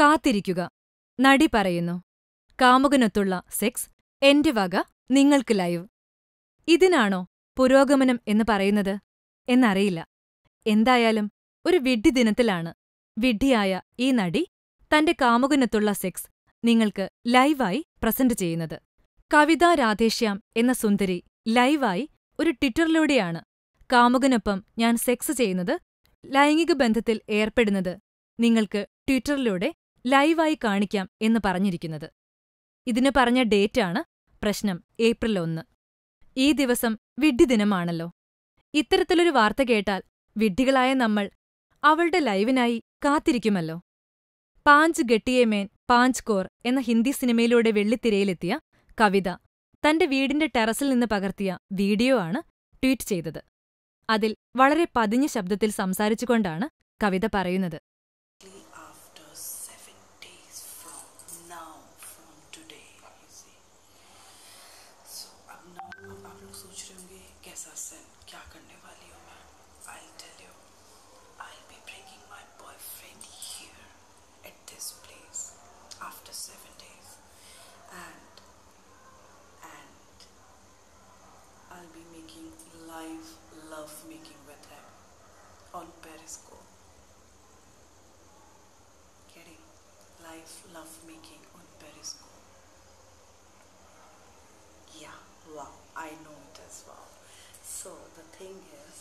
കാത്തിരിക്കുക. നടി പറയുന്നു കാമുകനൊത്തുള്ള സെക്സ് എന്റെ വക നിങ്ങൾക്ക് ലൈവ്. ഇതിനാണോ പുരോഗമനം എന്ന് പറയുന്നത്? എന്നറിയില്ല. എന്തായാലും ഒരു വിഡ്ഢി ദിനത്തിലാണ് വിഡ്ഢിയായ ഈ നടി തന്റെ കാമുകനൊത്തുള്ള സെക്സ് നിങ്ങൾക്ക് ലൈവായി പ്രസന്റ് ചെയ്യുന്നത്. കവിത രാധേശ്യാം എന്ന സുന്ദരി ലൈവായി ഒരു ട്വിറ്ററിലൂടെയാണ്. കാമുകനൊപ്പം ഞാൻ സെക്സ് ചെയ്യുന്നത് ലൈംഗിക ബന്ധത്തിൽ ഏർപ്പെടുന്നത് നിങ്ങൾക്ക് ട്വിറ്ററിലൂടെ ലൈവായി കാണിക്കാം എന്ന് പറഞ്ഞിരിക്കുന്നത്. ഇതിന് പറഞ്ഞ ഡേറ്റാണ് പ്രശ്നം ഏപ്രിൽ ഒന്ന്. ഈ ദിവസം വിഡ്ഢി ദിനമാണല്ലോ. ഇത്തരത്തിലൊരു വാർത്ത കേട്ടാൽ വിഡ്ഢികളായ നമ്മൾ അവളുടെ ലൈവിനായി കാത്തിരിക്കുമല്ലോ. പാഞ്ച് ഗട്ടിയെ മേൻ പാഞ്ച് കോർ എന്ന ഹിന്ദി സിനിമയിലൂടെ വെള്ളിത്തിരയിലെത്തിയ കവിത തന്റെ വീടിന്റെ ടെറസിൽ നിന്ന് പകർത്തിയ വീഡിയോ ആണ് ട്വീറ്റ് ചെയ്തത്. അതിൽ വളരെ പതിഞ്ഞ ശബ്ദത്തിൽ സംസാരിച്ചുകൊണ്ടാണ് കവിത പറയുന്നത് after seven days from now, from today, you see. So अब now अब आप लोग सोच रहे होंगे कैसा सेट क्या करने वाली हूँ मैं self making with him on Periscope. Getting life love making on Periscope. Yeah, wow, I know it as well. So the thing is,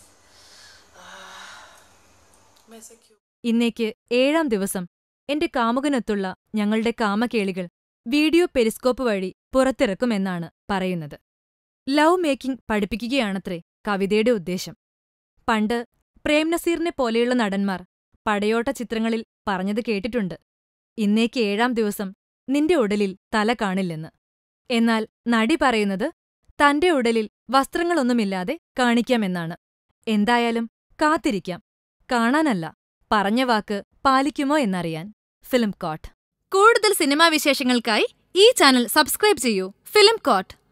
ഇന്നേക്ക് ഏഴാം ദിവസം എന്റെ കാമുകനൊത്തുള്ള ഞങ്ങളുടെ കാമകേളികൾ വീഡിയോ പെരിസ്കോപ്പ് വഴി പുറത്തിറക്കുമെന്നാണ് പറയുന്നത് ലവ് മേക്കിംഗ് പഠിപ്പിക്കുകയാണത്രേ കവിതയുടെ ഉദ്ദേശം. പണ്ട് പ്രേംനസീറിനെ പോലെയുള്ള നടന്മാർ പടയോട്ട ചിത്രങ്ങളിൽ പറഞ്ഞത് കേട്ടിട്ടുണ്ട്. ഇന്നേക്ക് ഏഴാം ദിവസം നിന്റെ ഉടലിൽ തല കാണില്ലെന്ന്. എന്നാൽ നടി പറയുന്നത് തന്റെ ഉടലിൽ വസ്ത്രങ്ങളൊന്നുമില്ലാതെ കാണിക്കാമെന്നാണ്. എന്തായാലും കാത്തിരിക്കാം. കാണാനല്ല പറഞ്ഞ വാക്ക് പാലിക്കുമോ എന്നറിയാൻ. Film coat. കൂടുതൽ സിനിമാ വിശേഷങ്ങൾക്കായി ഈ ചാനൽ സബ്സ്ക്രൈബ് ചെയ്യൂ. Film court.